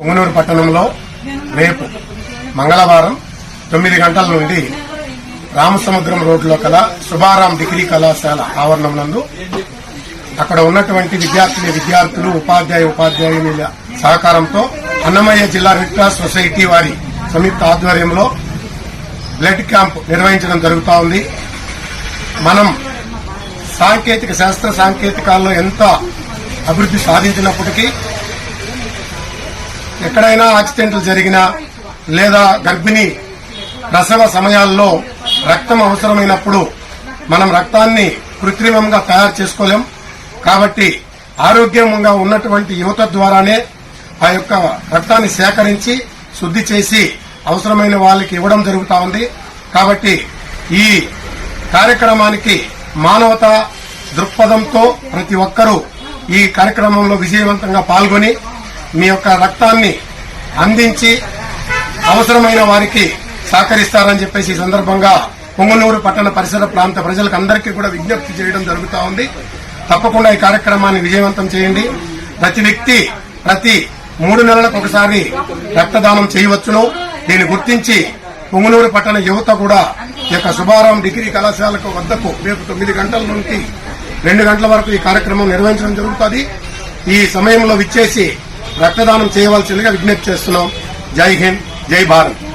పొంగనూరు పట్టణంలో రేపు మంగళవారం తొమ్మిది గంటల నుండి రామసముద్రం రోడ్లో కల శుభారాం డిగ్రీ కళాశాల ఆవరణం నందు అక్కడ ఉన్నటువంటి విద్యార్థులు విద్యార్థులు ఉపాధ్యాయ ఉపాధ్యాయుల సహకారంతో అన్నమయ్య జిల్లా రెడ్ క్రాస్ సొసైటీ వారి సంయుక్త ఆధ్వర్యంలో బ్లడ్ క్యాంప్ నిర్వహించడం జరుగుతూ ఉంది. మనం సాంకేతిక శాస్త్ర సాంకేతికాల్లో ఎంత అభివృద్ధి సాధించినప్పటికీ ఎక్కడైనా యాక్సిడెంట్లు జరిగినా లేదా గర్భిణీ ప్రసవ సమయాల్లో రక్తం అవసరమైనప్పుడు మనం రక్తాన్ని కృత్రిమంగా తయారు చేసుకోలేం. కాబట్టి ఆరోగ్యంగా ఉన్నటువంటి యువత ద్వారానే ఆ యొక్క రక్తాన్ని సేకరించి శుద్ధి చేసి అవసరమైన వాళ్ళకి ఇవ్వడం జరుగుతూ ఉంది. కాబట్టి ఈ కార్యక్రమానికి మానవత దృక్పథంతో ప్రతి ఒక్కరూ ఈ కార్యక్రమంలో విజయవంతంగా పాల్గొని మీ యొక్క రక్తాన్ని అందించి అవసరమైన వారికి సహకరిస్తారని చెప్పేసి ఈ సందర్భంగా పొంగనూరు పట్టణ పరిసర ప్రాంత ప్రజలకు అందరికీ కూడా విజ్ఞప్తి చేయడం జరుగుతూ ఉంది. తప్పకుండా ఈ కార్యక్రమాన్ని విజయవంతం చేయండి. ప్రతి వ్యక్తి ప్రతి మూడు నెలలకు ఒకసారి రక్తదానం చేయవచ్చును. దీన్ని గుర్తించి పొంగనూరు పట్టణ యువత కూడా ఈ యొక్క శుభారాం డిగ్రీ కళాశాలకు వద్దకు రేపు తొమ్మిది గంటల నుండి రెండు గంటల వరకు ఈ కార్యక్రమం నిర్వహించడం జరుగుతుంది. ఈ సమయంలో విచ్చేసి రక్తదానం చేయవలసిందిగా విజ్ఞప్తి చేస్తున్నాం. జై హింద్ జై భారత్.